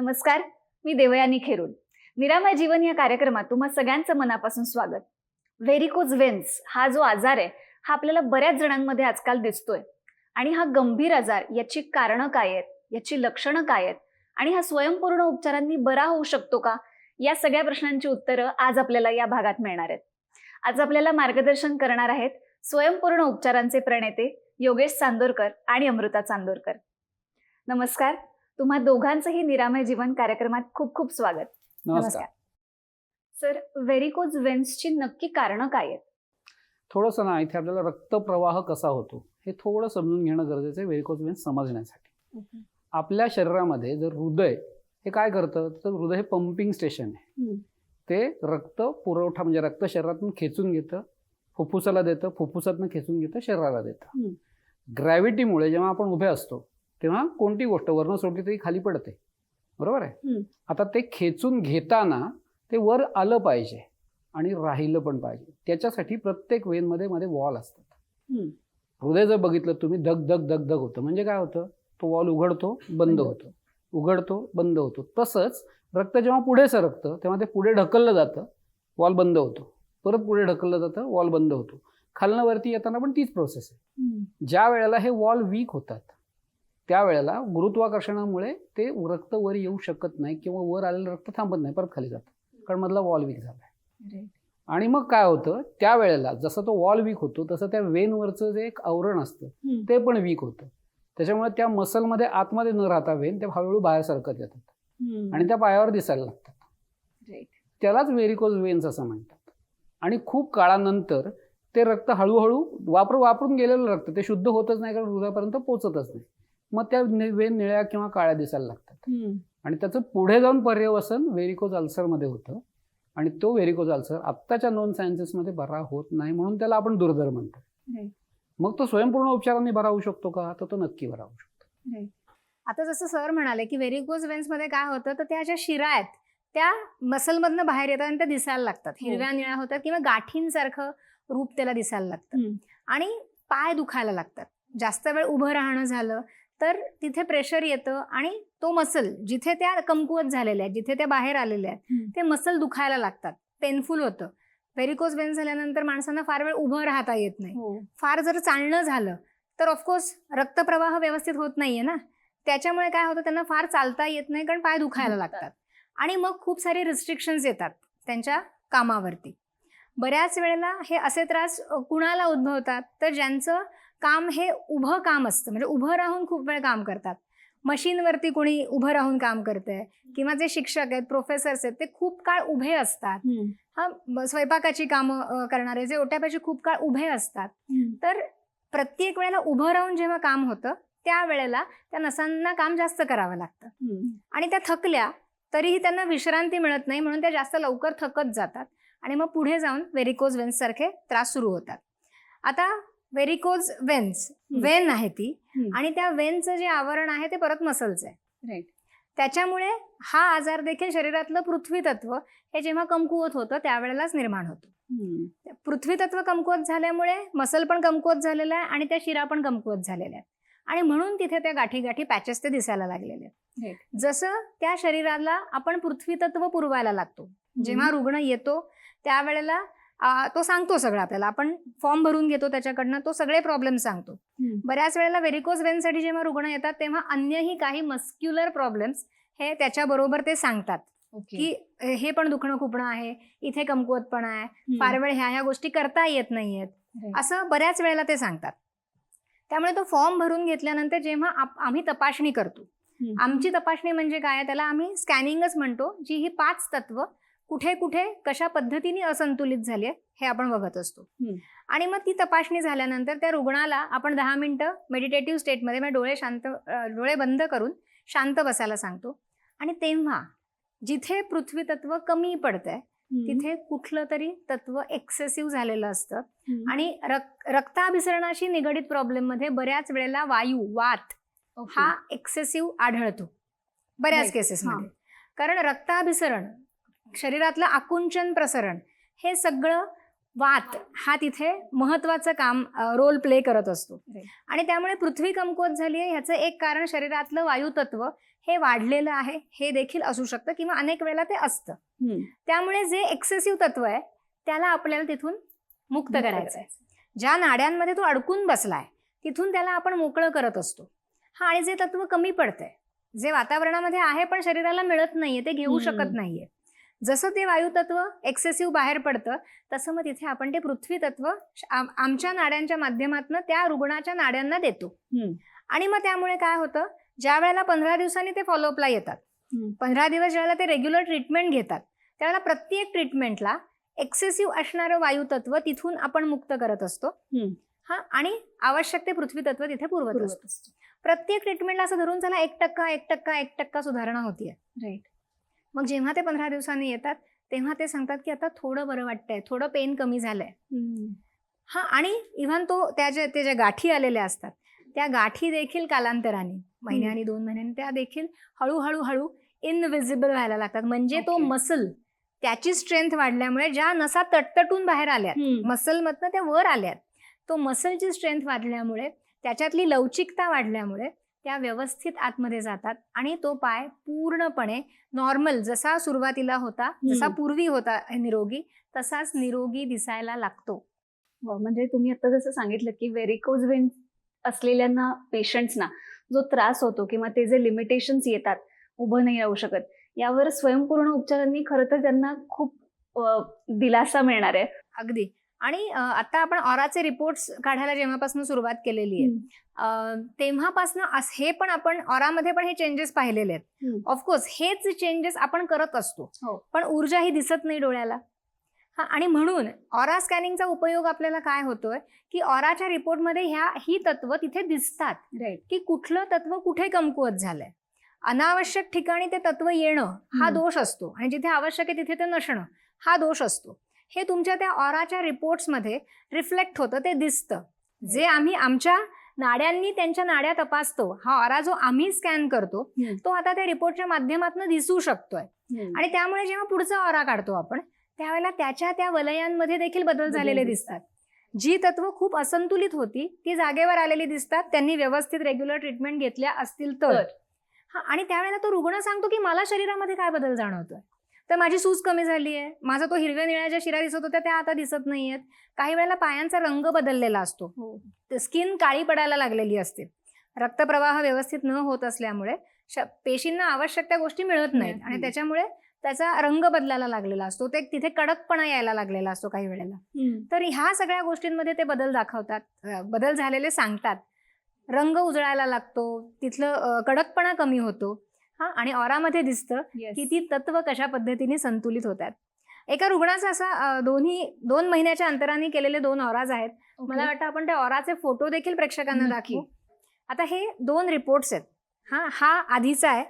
नमस्कार मी देवयानी खेरुल. निरामय जीवन या कार्यक्रमात तुम्हा सगळ्यांचं मनापासून स्वागत. व्हेरिकोज वेन्स हा जो आजार आहे हा आपल्याला बऱ्याच जणांमध्ये आजकाल दिसतोय. आणि हा गंभीर आजार याची कारणं काय आहेत याची लक्षणं काय आहेत आणि हा स्वयंपूर्ण उपचारांनी बरा होऊ शकतो का? या सगळ्या प्रश्नांची उत्तरं आज आपल्याला या भागात मिळणार आहेत. आज आपल्याला मार्गदर्शन करणार आहेत स्वयंपूर्ण उपचारांचे प्रणेते योगेश चांदोरकर आणि अमृता चांदोरकर. नमस्कार तुम्हा दोघांचंही निरामय जीवन कार्यक्रमात खूप खूप स्वागत. नमस्कार. सर व्हेरिकोज वेन्सची नक्की कारणं काय आहेत? थोडंसं ना इथे आपल्याला रक्तप्रवाह कसा होतो हे थोडं समजून घेणं गरजेचं आहे व्हेरिकोज वेन्स समजण्यासाठी. आपल्या शरीरामध्ये जर हृदय हे काय करतं तर हृदय हे पंपिंग स्टेशन आहे. ते रक्त पुरवठा म्हणजे रक्त शरीरातून खेचून घेतं फुफ्फुसाला देतं फुफ्फुसातनं खेचून घेतं शरीराला देतं. ग्रॅव्हिटीमुळे जेव्हा आपण उभे असतो तेव्हा कोणती गोष्ट वर्ण सोडली तरी खाली पडते. बरोबर आहे. आता ते खेचून घेताना ते वर आलं पाहिजे आणि राहिलं पण पाहिजे. त्याच्यासाठी प्रत्येक वेनमध्ये मध्ये वॉल असतात. हृदय जर बघितलं तुम्ही धग धग धग धग होतं. म्हणजे काय होतं? तो वॉल उघडतो बंद. होतो. उघडतो बंद होतो. तसंच रक्त जेव्हा पुढे सरकतं तेव्हा ते पुढे ढकललं जातं वॉल बंद होतो. परत पुढे ढकललं जातं वॉल बंद होतो. खालनं वरती येताना पण तीच प्रोसेस आहे. ज्या वेळेला हे वॉल वीक होतात त्यावेळेला गुरुत्वाकर्षणामुळे ते रक्त वर येऊ शकत नाही किंवा वर आलेलं रक्त थांबत नाही परत खाली जातं. कारण मधला वॉल वीक झाला आणि मग काय होतं? त्यावेळेला जसं तो वॉल वीक होतो तसं त्या वेनवरचं जे एक आवरण असतं ते पण वीक होतं. त्याच्यामुळे त्या मसलमध्ये आतमध्ये न राहता वेन ते हळूहळू बाहेर सरकत येतात. आणि त्या पायावर दिसायला लागतात. त्यालाच व्हेरिकोज वेन्स असं म्हणतात. आणि खूप काळानंतर ते रक्त हळूहळू वापर वापरून गेलेलं रक्त ते शुद्ध होतच नाही कारण हृदयापर्यंत पोचतच नाही. मग त्या वेन निळ्या किंवा काळ्या दिसायला लागतात. आणि त्याचं पुढे जाऊन पर्यवसन व्हेरिकोज अल्सरमध्ये होतं. आणि तो व्हेरिकोज अल्सर आत्ताच्या नॉन सायन्सेसमध्ये बरा होत नाही म्हणून त्याला आपण दुर्धर म्हणतो. मग तो स्वयंपूर्ण उपचारांनी बरा होऊ शकतो का? तर तो नक्की बरा होऊ शकतो. आता जसं सर म्हणाले की व्हेरिकोज वेन्समध्ये काय होतं? तर त्या ज्या शिरा आहेत त्या मसलमधनं बाहेर येतात आणि त्या दिसायला लागतात. हिरव्या निळ्या होतात किंवा गाठींसारखं रूप त्याला दिसायला लागतं. आणि पाय दुखायला लागतात. जास्त वेळ उभं राहणं झालं तर तिथे प्रेशर येतं आणि तो मसल जिथे त्या कमकुवत झालेल्या आहेत जिथे त्या बाहेर आलेल्या आहेत. ते मसल दुखायला लागतात. पेनफुल होतं. व्हेरिकोज वेन्स झाल्यानंतर माणसांना फार वेळ उभं राहता येत नाही. फार जर चालणं झालं तर ऑफकोर्स रक्तप्रवाह व्यवस्थित होत नाहीये ना? त्याच्यामुळे काय होतं त्यांना फार चालता येत नाही कारण पाय दुखायला लागतात. आणि मग खूप सारे रिस्ट्रिक्शन्स येतात त्यांच्या कामावरती. बऱ्याच वेळेला हे असे त्रास कुणाला उद्भवतात? तर ज्यांचं काम हे उभं काम असतं. म्हणजे उभं राहून खूप वेळ काम करतात. मशीनवरती कोणी उभं राहून काम करतंय किंवा जे शिक्षक आहेत प्रोफेसर्स आहेत ते खूप काळ उभे असतात. हा स्वयंपाकाची कामं करणारे जे ओट्यापाशी खूप काळ उभे असतात. तर प्रत्येक वेळेला उभं राहून जेव्हा काम होतं त्यावेळेला त्या नसांना काम जास्त करावं लागतं. आणि त्या थकल्या तरीही त्यांना विश्रांती मिळत नाही म्हणून त्या जास्त लवकर थकत जातात. आणि मग पुढे जाऊन व्हेरिकोज वेन्स सारखे त्रास सुरू होतात. आता व्हेरिकोज वेन्स. वेन आहे ती. आणि त्या वेनचं जे आवरण आहे ते परत मसलचं आहे. राईट त्याच्यामुळे हा आजार देखील शरीरातलं पृथ्वी तत्व हे जेव्हा कमकुवत होतं त्यावेळेलाच निर्माण होतं. पृथ्वी तत्व कमकुवत झाल्यामुळे मसल पण कमकुवत झालेला आहे आणि त्या शिरा पण कमकुवत झालेल्या आहेत. आणि म्हणून तिथे त्या गाठी गाठी पॅचेस ते दिसायला लागलेले आहेत. जसं त्या शरीराला आपण पृथ्वी तत्व पुरवायला लागतो. जेव्हा रुग्ण येतो त्यावेळेला तो सांगतो सगळं आपल्याला. आपण फॉर्म भरून घेतो त्याच्याकडनं तो सगळे प्रॉब्लेम सांगतो. बऱ्याच वेळेला व्हेरिकोज वेनसाठी जेव्हा रुग्ण येतात तेव्हा अन्यही काही मस्क्युलर प्रॉब्लेम्स हे त्याच्याबरोबर ते सांगतात. की अ, हे पण दुखणं खुपणं आहे इथे कमकुवतपणा आहे फार वेळ ह्या ह्या गोष्टी करता येत नाहीयेत. असं बऱ्याच वेळेला ते सांगतात. त्यामुळे तो फॉर्म भरून घेतल्यानंतर जेव्हा आम्ही तपासणी करतो. आमची तपासणी म्हणजे काय त्याला आम्ही स्कॅनिंगच म्हणतो जी ही पाच तत्व कुठे कुठे कशा पद्धतीने असंतुलित झाली आहे हे आपण बघत असतो. आणि मग ती तपासणी झाल्यानंतर त्या रुग्णाला आपण दहा मिनिटं मेडिटेटिव्ह स्टेटमध्ये म्हणजे डोळे शांत डोळे बंद करून शांत बसायला सांगतो. आणि तेव्हा जिथे पृथ्वी तत्व कमी पडतंय तिथे कुठलं तरी तत्व एक्सेसिव्ह झालेलं असतं. आणि रक रक्ताभिसरणाशी निगडीत प्रॉब्लेममध्ये बऱ्याच वेळेला वायू वात हा एक्सेसिव्ह आढळतो. बऱ्याच. केसेसमध्ये कारण रक्ताभिसरण शरीरातलं आकुंचन प्रसरण हे सगळं वात हा तिथे महत्वाचं काम रोल प्ले करत असतो. आणि त्यामुळे पृथ्वी कमकुवत झाली आहे ह्याचं एक कारण शरीरातलं वायुतत्व हे वाढलेलं आहे हे देखील असू शकतं किंवा अनेक वेळेला ते असतं. त्यामुळे जे एक्सेसिव्ह तत्व आहे त्याला आपल्याला तिथून मुक्त करायचं आहे. ज्या नाड्यांमध्ये तो अडकून बसलाय तिथून त्याला आपण मोकळं करत असतो. हा आणि जे तत्व कमी पडतंय जे वातावरणामध्ये आहे पण शरीराला मिळत नाहीये ते घेऊ. शकत नाहीये जसं ते वायुतत्व एक्सेसिव्ह बाहेर पडतं तसं मग तिथे आपण ते पृथ्वी तत्व आम- आमच्या नाड्यांच्या माध्यमातून त्या रुग्णाच्या नाड्यांना देतो. आणि मग त्यामुळे काय होतं ज्या वेळेला पंधरा दिवसांनी ते फॉलोअपला येतात. पंधरा दिवस ज्यावेळेला ते रेग्युलर ट्रीटमेंट घेतात त्यावेळेला प्रत्येक ट्रीटमेंटला एक्सेसिव्ह असणारं वायुतत्व तिथून आपण मुक्त करत असतो. हा आणि आवश्यक ते पृथ्वी तत्व तिथे पुरवत असतो प्रत्येक ट्रीटमेंटला असं धरून चला एक टक्का एक टक्का एक टक्का सुधारणा होतीये राईट मग जेव्हा ते पंधरा दिवसांनी येतात तेव्हा ते सांगतात की आता थोडं बरं वाटतंय थोडं पेन कमी झालंय. हा आणि इव्हन तो त्या ज्या ते ज्या गाठी आलेल्या असतात त्या गाठी देखील कालांतराने महिन्यानी दोन महिन्यांनी त्या देखील हळूहळू हळू इनविजिबल व्हायला लागतात. म्हणजे तो. मसल त्याची स्ट्रेंथ वाढल्यामुळे ज्या नसा तटतटून बाहेर आल्यात मसलमधनं त्या वर आल्यात तो मसलची स्ट्रेंथ वाढल्यामुळे त्याच्यातली लवचिकता वाढल्यामुळे त्या व्यवस्थित आतमध्ये जातात आणि तो पाय पूर्णपणे नॉर्मल जसा सुरुवातीला होता जसा. पूर्वी होता निरोगी तसाच निरोगी दिसायला लागतो. म्हणजे तुम्ही आता जसं सांगितलं की व्हेरिकोज वेन असलेल्यांना पेशंट्सना जो त्रास होतो किंवा ते जे लिमिटेशन्स येतात उभं नाही राहू शकत यावर स्वयंपूर्ण उपचारांनी खरं तर त्यांना खूप दिलासा मिळणार आहे. अगदी. आणि आता आपण ऑराचे रिपोर्ट्स काढायला जेव्हापासून सुरुवात केलेली आहे तेव्हापासनं हे पण आपण ऑरामध्ये पण हे चेंजेस पाहिलेले आहेत. ऑफकोर्स हेच चेंजेस आपण करत असतो. हो. पण ऊर्जा ही दिसत नाही डोळ्याला. हा आणि म्हणून ऑरा स्कॅनिंगचा उपयोग आपल्याला काय होतोय की ऑराच्या रिपोर्टमध्ये ह्या ही तत्व तिथे दिसतात की कुठलं तत्व कुठे कमकुवत झालंय. अनावश्यक ठिकाणी ते तत्व येणं हा. दोष असतो आणि जिथे आवश्यक आहे तिथे ते नसणं हा दोष असतो. हे तुमच्या त्या ऑराच्या रिपोर्ट्समध्ये रिफ्लेक्ट होतं ते दिसतं. जे आम्ही आमच्या नाड्यांनी त्यांच्या नाड्या तपासतो हा ऑरा जो आम्ही स्कॅन करतो. तो आता त्या रिपोर्टच्या माध्यमातून दिसू शकतोय. आणि त्यामुळे जेव्हा पुढचा ऑरा काढतो आपण त्यावेळेला त्याच्या त्या वलयांमध्ये देखील बदल झालेले दिसतात. जी तत्व खूप असंतुलित होती ती जागेवर आलेली दिसतात त्यांनी व्यवस्थित रेग्युलर ट्रीटमेंट घेतल्या असतील तर. तर. हा आणि त्यावेळेला तो रुग्ण सांगतो की मला शरीरामध्ये काय बदल जाणवतोय? तर माझी सूज कमी झाली आहे. माझा तो हिरव्या निळ्या ज्या शिरा दिसत होत्या त्या आता दिसत नाहीयेत. काही वेळेला पायांचा रंग बदललेला असतो. हो. स्किन काळी पडायला लागलेली असते. रक्तप्रवाह व्यवस्थित न होत असल्यामुळे पेशींना आवश्यक त्या गोष्टी मिळत नाहीत. आणि नाही. त्याच्यामुळे त्याचा रंग बदलायला लागलेला असतो. ते तिथे कडकपणा यायला लागलेला असतो काही वेळेला. तर ह्या सगळ्या गोष्टींमध्ये ते बदल दाखवतात. बदल झालेले सांगतात. रंग उजळायला लागतो. तिथलं कडकपणा कमी होतो. हा आणि ऑरामध्ये दिसतं Yes. की ती तत्व कशा पद्धतीने संतुलित होतात एका रुग्णाचा असा दोन्ही दोन महिन्याच्या अंतराने केलेले दोन ऑराज आहेत Okay. मला वाटतं आपण त्या ऑराचे फोटो देखील प्रेक्षकांना. दाखवू आता हे दोन रिपोर्ट्स आहेत हा हा आधीचा आहे.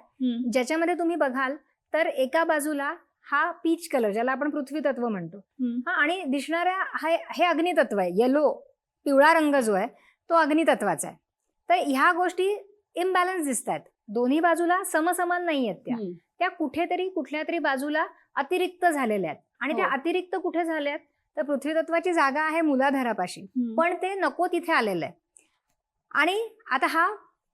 ज्याच्यामध्ये तुम्ही बघाल तर एका बाजूला हा पीच कलर ज्याला आपण पृथ्वी तत्व म्हणतो. हा आणि दिसणाऱ्या हे हे अग्नितत्व आहे येलो पिवळा रंग जो आहे तो अग्नितत्वाचा आहे तर ह्या गोष्टी इम्बॅलन्स दिसत आहेत दोन्ही बाजूला समसमान नाही आहेत त्या. त्या कुठेतरी कुठल्या तरी बाजूला अतिरिक्त झालेल्या आहेत आणि त्या हो. अतिरिक्त कुठे झाल्या आहेत तर पृथ्वी तत्वाची जागा आहे मुलाधारापाशी. पण ते नको तिथे आलेलं आहे आणि आता हा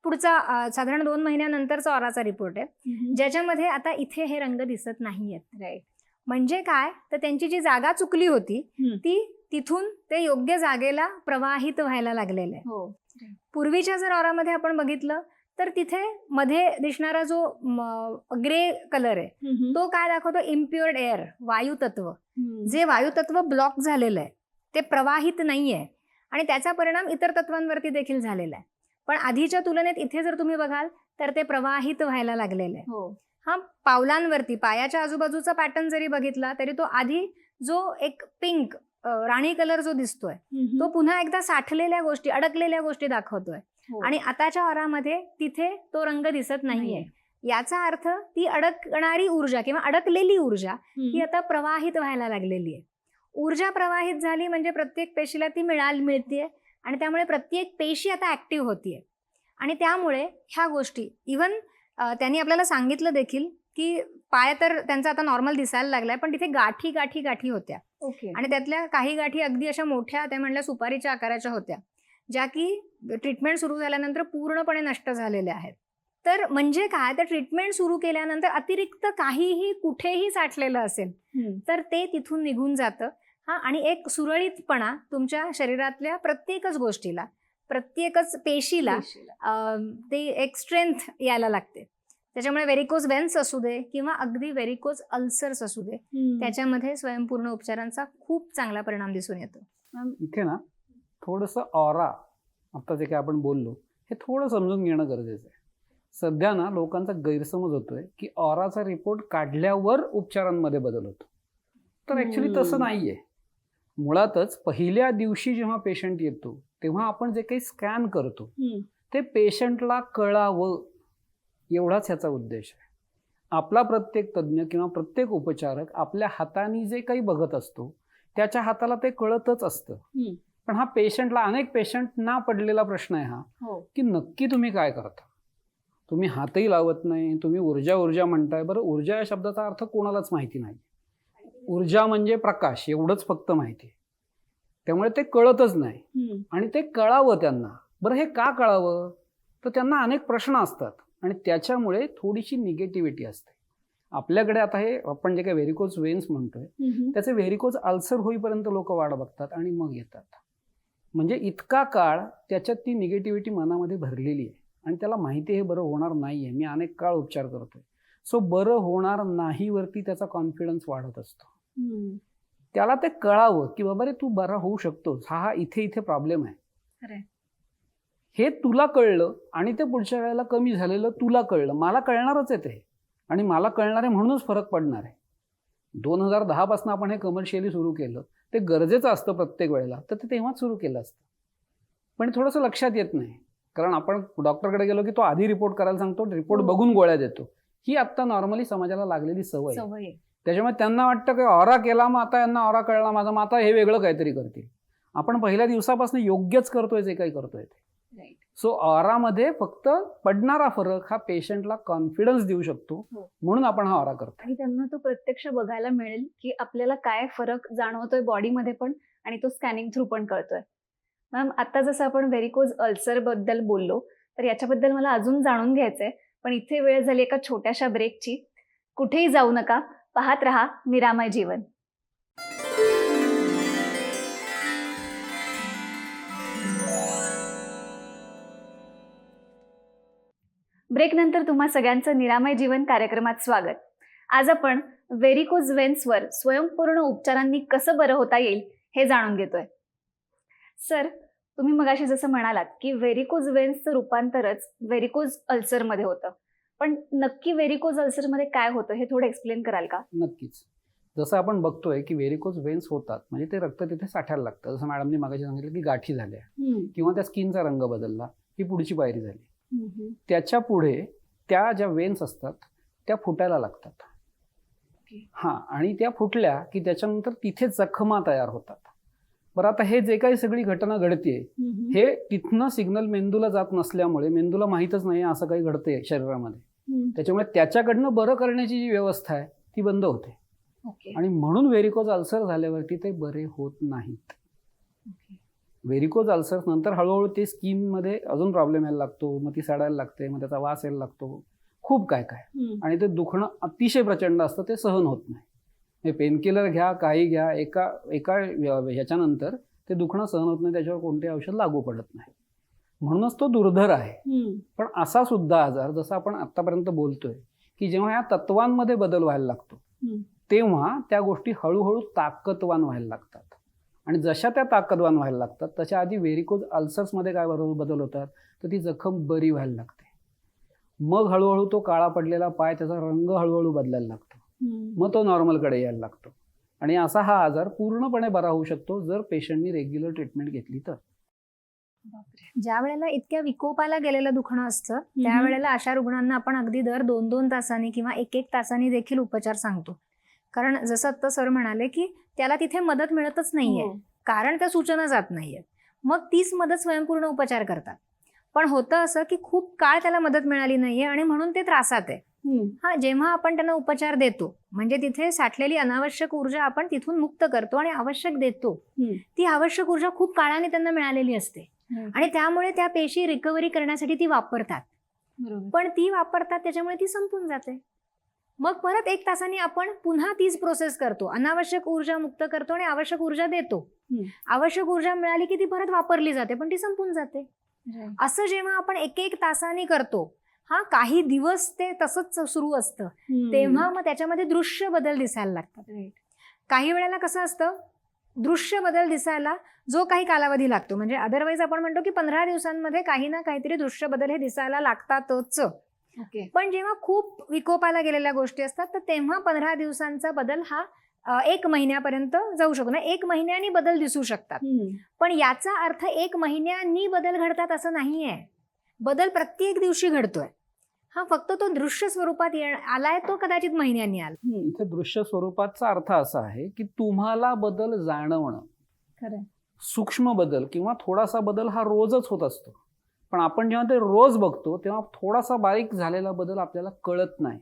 पुढचा साधारण दोन महिन्यानंतरचा ऑराचा रिपोर्ट आहे. ज्याच्यामध्ये आता इथे हे रंग दिसत नाहीयेत Right. म्हणजे काय तर त्यांची जी जागा चुकली होती. ती तिथून ते योग्य जागेला प्रवाहित व्हायला लागलेलं आहे हो पूर्वीच्या जर ऑरामध्ये आपण बघितलं तर तिथे मध्ये दिसणारा जो ग्रे कलर आहे. तो काय दाखवतो इम्प्युअर्ड एअर वायुतत्व. जे वायुतत्व ब्लॉक झालेलं आहे ते प्रवाहित नाही आहे आणि त्याचा परिणाम इतर तत्वांवरती देखील झालेला आहे पण आधीच्या तुलनेत इथे जर तुम्ही बघाल तर ते प्रवाहित व्हायला लागलेलं आहे हो हा पावलांवरती पायाच्या आजूबाजूचा पॅटर्न जरी बघितला तरी तो आधी जो एक पिंक राणी कलर जो दिसतोय. तो पुन्हा एकदा साठलेल्या गोष्टी अडकलेल्या गोष्टी दाखवतोय. आणि आताच्या ऑरामध्ये तिथे तो रंग दिसत नाहीये. याचा अर्थ ती अडकणारी ऊर्जा किंवा अडकलेली ऊर्जा ही. आता प्रवाहित व्हायला लागलेली आहे. ऊर्जा प्रवाहित झाली म्हणजे प्रत्येक पेशीला ती मिळाल मिळते आणि त्यामुळे प्रत्येक पेशी आता ऍक्टिव्ह होतीये. आणि त्यामुळे ह्या गोष्टी इवन त्यांनी आपल्याला सांगितलं देखील की पाय तर त्यांचा आता नॉर्मल दिसायला लागलाय पण तिथे गाठी गाठी गाठी होत्या. ओके. आणि त्यातल्या काही गाठी अगदी अशा मोठ्या त्या म्हणल्या सुपारीच्या आकाराच्या होत्या. ज्या की ट्रीटमेंट सुरू झाल्यानंतर पूर्णपणे नष्ट झालेल्या आहेत. तर म्हणजे काय? तर ट्रीटमेंट सुरू केल्यानंतर अतिरिक्त काहीही कुठेही साठलेलं असेल तर ते तिथून निघून जातं. हा आणि एक सुरळीतपणा तुमच्या शरीरातल्या प्रत्येकच गोष्टीला प्रत्येकच पेशीला ते एक स्ट्रेंथ यायला लागते. त्याच्यामुळे व्हेरिकोज वेन्स असू दे किंवा अगदी व्हेरिकोज अल्सर्स असू दे त्याच्यामध्ये स्वयंपूर्ण उपचारांचा खूप चांगला परिणाम दिसून येतो. इथे ना थोडंसं ऑरा आता जे काय आपण बोललो हे थोडं समजून घेणं गरजेचं आहे. सध्या ना लोकांचा गैरसमज होतोय की ऑराचा रिपोर्ट काढल्यावर उपचारांमध्ये बदल होतो. तर ॲक्च्युली. तसं नाही आहे मुळातच पहिल्या दिवशी जेव्हा पेशंट येतो तेव्हा आपण जे काही स्कॅन करतो ते पेशंटला कळावं एवढाच ह्याचा उद्देश आहे. आपला प्रत्येक तज्ज्ञ किंवा प्रत्येक उपचारक आपल्या हाताने जे काही बघत असतो त्याच्या हाताला ते कळतच असतं. पण हा पेशंटला अनेक पेशंट ना पडलेला प्रश्न आहे हा हो. की नक्की तुम्ही काय करता? तुम्ही हातही लावत नाही तुम्ही ऊर्जा ऊर्जा म्हणताय. बरं ऊर्जा या शब्दाचा अर्थ कोणालाच माहिती नाही. ऊर्जा म्हणजे प्रकाश एवढंच फक्त माहिती. आहे त्यामुळे ते कळतच नाही. आणि ते कळावं त्यांना. बरं हे का कळावं? तर त्यांना अनेक प्रश्न असतात. आणि त्याच्यामुळे थोडीशी निगेटिव्हिटी असते. आपल्याकडे आता हे आपण जे काही व्हेरिकोज वेन्स म्हणतोय त्याचे व्हेरिकोज अल्सर होईपर्यंत लोक वाट बघतात आणि मग येतात. म्हणजे इतका काळ त्याच्यात ती निगेटिव्हिटी मनामध्ये भरलेली आहे. आणि त्याला माहिती हे बरं होणार नाही आहे मी अनेक काळ उपचार करतोय. सो बरं होणार नाही वरती त्याचा कॉन्फिडन्स वाढत असतो. त्याला ते कळावं की बाबा रे तू बरा होऊ शकतोस. हा हा इथे इथे प्रॉब्लेम आहे. हे तुला कळलं आणि ते पुढच्या वेळेला कमी झालेलं तुला कळलं. मला कळणारच आहे ते. आणि मला कळणार आहे म्हणूनच फरक पडणार आहे. दोन हजार दहापासून आपण हे कमर्शियली सुरू केलं. ते गरजेचं असतं प्रत्येक वेळेला तर ते तेव्हाच सुरू केलं असतं पण थोडंसं लक्षात येत नाही कारण आपण डॉक्टरकडे गेलो की तो आधी रिपोर्ट करायला सांगतो रिपोर्ट हो. बघून गोळ्या देतो ही आत्ता नॉर्मली समाजाला लागलेली सवय आहे. त्याच्यामुळे त्यांना वाटतं की ऑरा केला मग आता यांना ऑरा कळला माझा मग आता हे वेगळं काहीतरी करतील आपण पहिल्या दिवसापासून योग्यच करतोय जे काही करतोय ते. सो ऑरामध्ये फक्त पडणारा फरक हा पेशंटला कॉन्फिडन्स देऊ शकतो. हो. म्हणून आपण हा ऑरा करतो. आणि त्यांना तो प्रत्यक्ष बघायला मिळेल की आपल्याला काय फरक जाणवतोय बॉडीमध्ये पण आणि तो स्कॅनिंग थ्रू पण कळतोय. मॅम आता जसं आपण व्हेरिकोज अल्सरबद्दल बोललो तर याच्याबद्दल मला अजून जाणून घ्यायचंय. पण इथे वेळ झाली एका छोट्याशा ब्रेकची कुठेही जाऊ नका पाहत रहा निरामय जीवन. ब्रेक नंतर तुम्हा सगळ्यांचं निरामय जीवन कार्यक्रमात स्वागत. आज आपण व्हेरिकोज वेन्सवर स्वयंपूर्ण उपचारांनी कसं बरं होता येईल हे जाणून घेतोय. सर तुम्ही मगाशी जसं म्हणालात की व्हेरिकोज वेन्सचं रूपांतरच व्हेरिकोज अल्सरमध्ये होतं. पण नक्की व्हेरिकोज अल्सरमध्ये काय होतं हे थोडं एक्सप्लेन कराल का? नक्कीच. जसं आपण बघतोय की व्हेरिकोज वेन्स होतात म्हणजे ते रक्त तिथे साठायला लागतं. जसं मॅडमनी मागाशी सांगितलं की गाठी झाल्या किंवा त्या स्किनचा रंग बदलला ही पुढची पायरी झाली. त्याच्या पुढे त्या ज्या वेन्स असतात त्या फुटायला लागतात. हां आणि त्या फुटल्या की त्याच्यानंतर तिथे जखमा तयार होतात. बरं आता हे जे काही सगळी घटना घडते हे तिथनं सिग्नल मेंदूला जात नसल्यामुळे मेंदूला माहीतच नाही असं काही घडते शरीरामध्ये. त्याच्यामुळे त्याच्याकडनं बरं करण्याची जी व्यवस्था आहे ती बंद होते. आणि म्हणून व्हेरिकोज अल्सर झाल्यावरती ते बरे होत नाहीत. व्हेरिकोज अल्सर्स नंतर हळूहळू ते स्किनमध्ये अजून प्रॉब्लेम यायला लागतो मग ती सडायला लागते मग त्याचा वास यायला लागतो. खूप काय काय. आणि ते दुखणं अतिशय प्रचंड असतं ते सहन होत नाही. हे पेनकिलर घ्या काही घ्या एका एका ह्याच्यानंतर ते दुखणं सहन होत नाही त्याच्यावर कोणते औषध लागू पडत नाही. म्हणूनच तो दुर्धर आहे. पण असा सुद्धा आजार जसा आपण आतापर्यंत बोलतोय की जेव्हा या तत्वांमध्ये बदल व्हायला लागतो. तेव्हा त्या गोष्टी हळूहळू ताकदवान व्हायला लागतात. आणि जशा त्या ताकदवान व्हायला लागतात त्याच्या आधी व्हेरिकोज अल्सर्समध्ये काय बरोबर बदल होतात? तर ती जखम बरी व्हायला लागते. मग हळूहळू तो काळा पडलेला पाय त्याचा रंग हळूहळू बदलायला लागतो. मग तो नॉर्मलकडे यायला लागतो. आणि असा हा आजार पूर्णपणे बरा होऊ शकतो जर पेशंटनी रेग्युलर ट्रीटमेंट घेतली तर. ज्या वेळेला इतक्या विकोपाला गेलेलं दुखणं असतं त्यावेळेला अशा रुग्णांना आपण अगदी दर दोन दोन तासांनी किंवा एक एक तासांनी देखील उपचार सांगतो. कारण जसं आत्ता सर म्हणाले की त्याला तिथे मदत मिळतच नाहीये. कारण त्या सूचना जात नाहीयेत. मग तीच मदत स्वयंपूर्ण उपचार करतात. पण होतं असं की खूप काळ त्याला मदत मिळाली नाहीये आणि म्हणून ते त्रासात आहे. हा जेव्हा आपण त्यांना उपचार देतो म्हणजे तिथे साठलेली अनावश्यक ऊर्जा आपण तिथून मुक्त करतो आणि आवश्यक देतो ती आवश्यक ऊर्जा खूप काळाने त्यांना मिळालेली असते. आणि त्यामुळे त्या पेशी रिकव्हरी करण्यासाठी ती वापरतात. पण ती वापरतात त्याच्यामुळे ती संपून जाते. मग परत एक तासाने आपण पुन्हा तीच प्रोसेस करतो. अनावश्यक ऊर्जा मुक्त करतो आणि आवश्यक ऊर्जा देतो. आवश्यक ऊर्जा मिळाली की ती परत वापरली जाते पण ती संपून जाते. असं जेव्हा आपण एक एक तासाने करतो हा काही दिवस ते तसंच सुरू असतं. तेव्हा मग त्याच्यामध्ये दृश्य बदल दिसायला लागतात. काही वेळेला कसं असतं दृश्य बदल दिसायला जो काही कालावधी लागतो. म्हणजे अदरवाईज आपण म्हणतो की पंधरा दिवसांमध्ये काही ना काहीतरी दृश्य बदल हे दिसायला लागतातच. पण जेव्हा खूप विकोपाला गेलेल्या गोष्टी असतात तर तेव्हा पंधरा दिवसांचा बदल हा एक महिन्यापर्यंत जाऊ शकतो. ना एक महिन्यानी बदल दिसू शकतात. पण याचा अर्थ एक महिन्यांनी बदल घडतात असं नाहीये. बदल प्रत्येक दिवशी घडतोय. हा फक्त तो दृश्य स्वरूपात आलाय तो कदाचित महिन्यांनी आला. इथे दृश्य स्वरूपाचा अर्थ असा आहे की तुम्हाला बदल जाणवणं. सूक्ष्म बदल किंवा थोडासा बदल हा रोजच होत असतो. पण आपण जेव्हा ते रोज बघतो तेव्हा थोडासा बारीक झालेला बदल आपल्याला कळत नाही.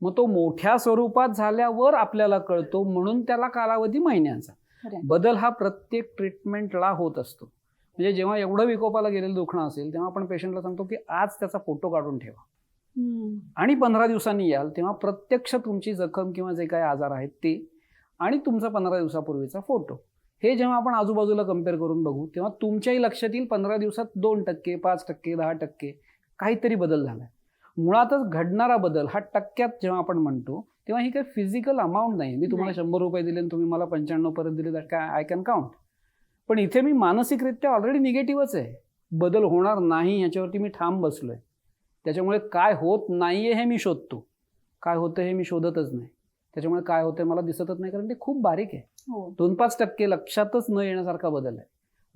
मग तो मोठ्या स्वरूपात झाल्यावर आपल्याला कळतो म्हणून त्याला कालावधी महिन्याचा. बदल हा प्रत्येक ट्रीटमेंटला होत असतो. म्हणजे जेव्हा एवढं विकोपाला गेलेलं दुखणं असेल तेव्हा आपण पेशंटला सांगतो की आज त्याचा फोटो काढून ठेवा. आणि पंधरा दिवसांनी याल तेव्हा प्रत्यक्ष तुमची जखम किंवा जे काही आजार आहेत ते आणि तुमचा पंधरा दिवसापूर्वीचा फोटो. हे जेव्हा आपण आजूबाजूला कंपेअर करून बघू तेव्हा तुमच्याही लक्षात येईल पंधरा दिवसात दोन टक्के पाच टक्के दहा टक्के काहीतरी बदल झाला मुळातच घडणारा बदल हा टक्क्यात जेव्हा आपण म्हणतो तेव्हा ही काही फिजिकल अमाऊंट नाही मी तुम्हाला शंभर रुपये दिले आणि तुम्ही मला पंच्याण्णव पर्यंत दिले दॅट काय आय कॅन काउंट पण इथे मी मानसिकरित्या ऑलरेडी निगेटिव्हच आहे. बदल होणार नाही याच्यावरती मी ठाम बसलोय. त्याच्यामुळे काय होत नाहीये हे मी शोधतो. काय होतं हे मी शोधतच नाही. त्याच्यामुळे काय होतंय मला दिसतच नाही कारण ते खूप बारीक आहे. हो. दोन पाच टक्के लक्षातच न येण्यासारखा बदल आहे.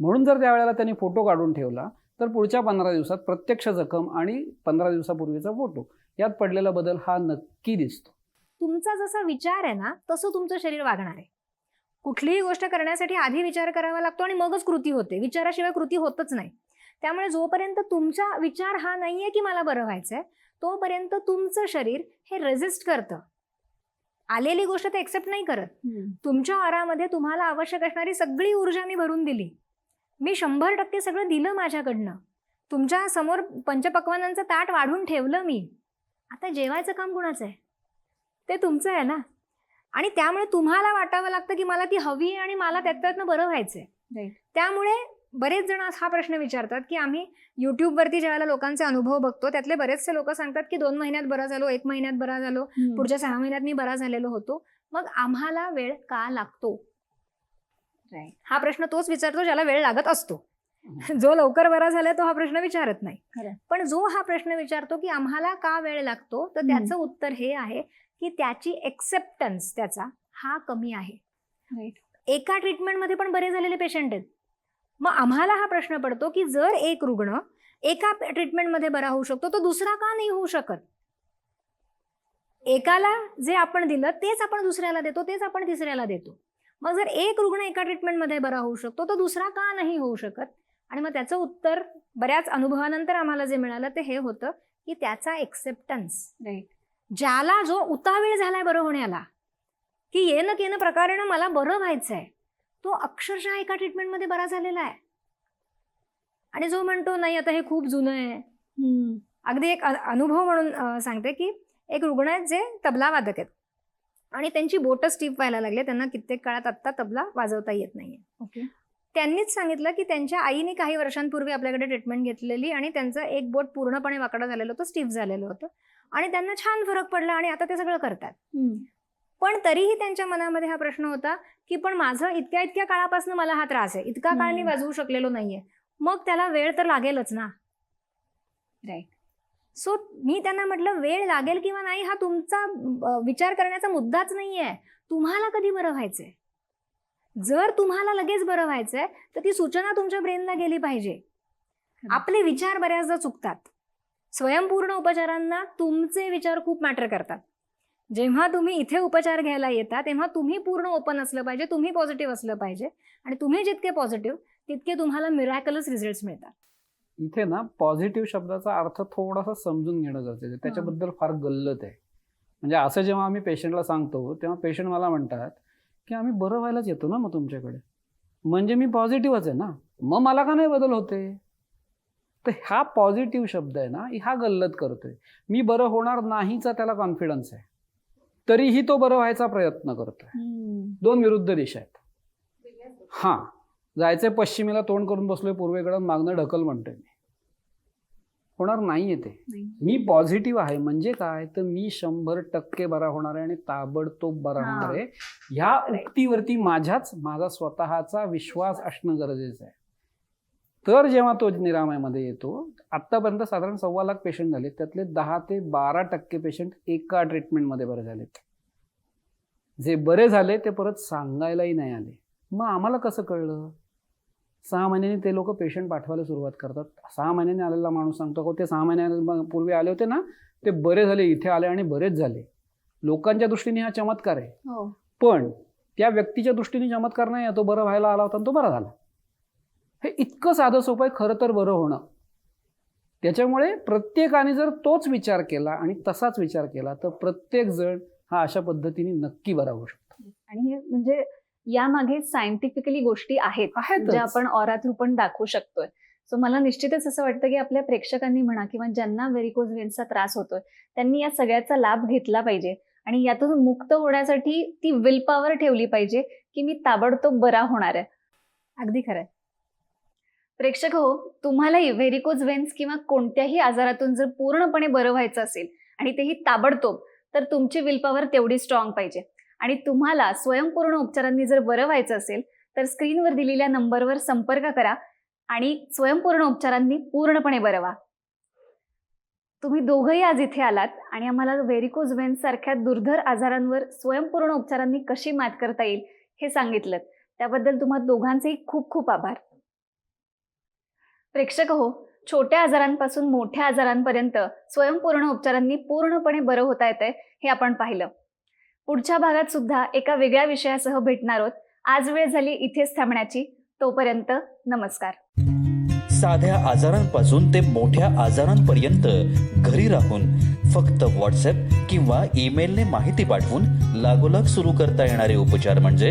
म्हणून जर त्यावेळेला त्यांनी फोटो काढून ठेवला तर पुढच्या पंधरा दिवसात प्रत्यक्ष जखम आणि पंधरा दिवसापूर्वीचा फोटो यात पडलेला बदल हा नक्की दिसतो. तुमचा जसा विचार आहे ना तसं तुमचं शरीर वागणार आहे. कुठलीही गोष्ट करण्यासाठी आधी विचार करावा लागतो आणि मगच कृती होते. विचाराशिवाय कृती होतच नाही. त्यामुळे जोपर्यंत तुमचा विचार हा नाहीये की मला बरं व्हायचंय तोपर्यंत तुमचं शरीर हे रेजिस्ट करतं. आलेली गोष्ट ते एक्सेप्ट नाही करत. तुमच्या आरामध्ये तुम्हाला आवश्यक असणारी सगळी ऊर्जा मी भरून दिली. मी शंभर टक्के सगळं दिलं माझ्याकडनं. तुमच्यासमोर पंचपक्वानांचं ताट वाढून ठेवलं मी. आता जेवायचं काम कुणाचं आहे? ते तुमचं आहे ना? आणि त्यामुळे तुम्हाला वाटावं लागतं की मला ती हवी आहे आणि मला त्याच्यातनं बरं व्हायचंय. त्यामुळे बरेच जण हा प्रश्न विचारतात की आम्ही युट्यूबवरती ज्यावेळेला लोकांचे अनुभव बघतो त्यातले बरेचसे लोक सांगतात की दोन महिन्यात बरा झालो एक महिन्यात बरा झालो पुढच्या सहा महिन्यात मी बरा झालेलो होतो. मग आम्हाला वेळ का लागतो. हा प्रश्न तोच विचारतो ज्याला वेळ लागत असतो. जो लवकर बरा झालाय तो हा प्रश्न विचारत नाही. पण जो हा प्रश्न विचारतो की आम्हाला का वेळ लागतो तर त्याचं उत्तर हे आहे की त्याची एक्सेप्टन्स त्याचा हा कमी आहे. एका ट्रीटमेंटमध्ये पण बरे झालेले पेशंट आहेत. मग आम्हाला हा प्रश्न पडतो की जर एक रुग्ण एका ट्रीटमेंटमध्ये बरा होऊ शकतो तो दुसरा का नाही होऊ शकत? एकाला जे आपण दिलं तेच आपण दुसऱ्याला देतो तेच आपण तिसऱ्याला देतो. मग जर एक रुग्ण एका ट्रीटमेंटमध्ये बरा होऊ शकतो तो दुसरा का नाही होऊ शकत? आणि मग त्याचं उत्तर बऱ्याच अनुभवानंतर आम्हाला जे मिळालं ते हे होतं की त्याचा एक्सेप्टन्स राईट ज्याला जो उतावीळ झालाय बरं होण्याला की येणं केनं प्रकारेनं मला बरं व्हायचंय तो अक्षरशः एका ट्रीटमेंटमध्ये बरा झालेला आहे. आणि जो म्हणतो नाही आता हे खूप जुनं आहे. अगदी एक अनुभव म्हणून सांगते की एक रुग्ण आहेत जे तबला वादक आहेत. आणि त्यांची बोटं स्टीप व्हायला लागले त्यांना कित्येक काळात आत्ता तबला वाजवता येत नाहीये. ओके. त्यांनीच सांगितलं की त्यांच्या आईने काही वर्षांपूर्वी आपल्याकडे ट्रीटमेंट घेतलेली आणि त्यांचं एक बोट पूर्णपणे वाकडं झालेलं होतं स्टीफ झालेलं होतं. आणि त्यांना छान फरक पडला आणि आता ते सगळं करतात पण तरीही त्यांच्या मनामध्ये हा प्रश्न होता की पण माझं इतक्या इतक्या काळापासून मला हा त्रास आहे. इतका काळ मी. वाजवू शकलेलो नाहीये. मग त्याला वेळ तर लागेलच ना. राईट सो मी त्यांना म्हटलं वेळ लागेल किंवा नाही हा तुमचा विचार करण्याचा मुद्दाच नाहीये. तुम्हाला कधी बरं व्हायचंय? जर तुम्हाला लगेच बरं व्हायचंय तर ती सूचना तुमच्या ब्रेनला गेली पाहिजे. आपले विचार बऱ्याचदा चुकतात. स्वयंपूर्ण उपचारांना तुमचे विचार खूप मॅटर करतात. जेव्हा तुम्ही इथे उपचार घ्यायला येता तेव्हा तुम्ही पूर्ण ओपन असलं पाहिजे तुम्ही पॉझिटिव्ह असलं पाहिजे. आणि तुम्ही जितके पॉझिटिव्ह तितके तुम्हाला मिरॅकलस रिझल्ट्स मिळतात. इथे ना पॉझिटिव्ह शब्दाचा अर्थ थोडासा समजून घेणं गरजेचं आहे. त्याच्याबद्दल फार गल्लत आहे. म्हणजे असं जेव्हा आम्ही पेशंटला सांगतो तेव्हा पेशंट मला म्हणतात की आम्ही बरं व्हायलाच येतो ना मग तुमच्याकडे. म्हणजे मी पॉझिटिव्हच आहे ना. मग मला का नाही बदल होते? तर हा पॉझिटिव्ह शब्द आहे ना हा गल्लत करतोय. मी बरं होणार नाहीचा त्याला कॉन्फिडन्स आहे. तरीही तो बरं व्हायचा प्रयत्न करतोय. दोन विरुद्ध दिशा आहेत. हां जायचंय पश्चिमेला तोंड करून बसलोय पूर्वेकडं मागणं ढकल म्हणतोय मी. होणार नाही ते. मी पॉझिटिव्ह आहे म्हणजे काय? तर मी शंभर टक्के बरा होणार आहे आणि ताबडतोब बरा. होणार आहे. ह्या उक्तीवरती माझ्याच माझा स्वतःचा विश्वास असणं गरजेचं आहे. तर जेव्हा तो निरामयमध्ये येतो आत्तापर्यंत साधारण सव्वा लाख पेशंट झाले त्यातले दहा ते बारा टक्के पेशंट एका ट्रीटमेंटमध्ये बरे झालेत. जे बरे झाले ते परत सांगायलाही नाही आले. मग आम्हाला कसं कळलं? सहा महिन्यांनी ते लोक पेशंट पाठवायला सुरुवात करतात. सहा महिन्यांनी आलेला माणूस सांगतो को ते सहा महिन्या पूर्वी आले होते ना ते बरे झाले इथे आले आणि बरेच झाले. लोकांच्या दृष्टीने हा चमत्कार आहे. हो. पण त्या व्यक्तीच्या दृष्टीने चमत्कार नाही तो बरं व्हायला आला होता आणि तो बरा झाला. हे इतकं साधं सोपं आहे खरं तर बरं होणं. त्याच्यामुळे प्रत्येकाने जर तोच विचार केला आणि तसाच विचार केला तर प्रत्येक जण हा अशा पद्धतीने नक्की बरा होऊ शकतो. आणि हे म्हणजे यामागे सायंटिफिकली गोष्टी आहेत. ज्या आपण ऑरा थ्रू पण दाखवू शकतोय. सो मला निश्चितच असं वाटतं की आपल्या प्रेक्षकांनी म्हणा किंवा ज्यांना व्हेरिकोज वेन्सचा त्रास होतोय त्यांनी या सगळ्याचा लाभ घेतला पाहिजे. आणि यातून मुक्त होण्यासाठी ती विल पॉवर ठेवली पाहिजे की मी ताबडतोब बरा होणार आहे. अगदी खरंय प्रेक्षक हो तुम्हालाही व्हेरिकोज वेन्स किंवा कोणत्याही आजारातून जर पूर्णपणे बरं व्हायचं असेल आणि तेही ताबडतोब तर तुमची विलपावर तेवढी स्ट्रॉंग पाहिजे. आणि तुम्हाला स्वयंपूर्ण उपचारांनी जर बरं व्हायचं असेल तर स्क्रीनवर दिलेल्या नंबरवर संपर्क करा आणि स्वयंपूर्ण उपचारांनी पूर्णपणे बरं व्हा. तुम्ही दोघंही आज इथे आलात आणि आम्हाला व्हेरिकोज वेन्स सारख्या दुर्धर आजारांवर स्वयंपूर्ण उपचारांनी कशी मात करता येईल हे सांगितलं त्याबद्दल तुम्हा दोघांचेही खूप खूप आभार. प्रेक्षक हो छोट्या आजारांपासून मोठ्या आजारांपर्यंत स्वयंपूर्ण उपचारांनी पूर्णपणे बरं होता येतंय हे आपण पाहिलं. पुढच्या भागात सुद्धा एका वेगळ्या विषयासह भेटणार आहोत. आज वेळ झाली इथेच थांबण्याची. तोपर्यंत नमस्कार. साध्या आजारांपासून ते मोठ्या आजारांपर्यंत घरी राहून फक्त व्हॉट्सअप किंवा ईमेलने माहिती पाठवून लागोलाग सुरू करता येणारे उपचार म्हणजे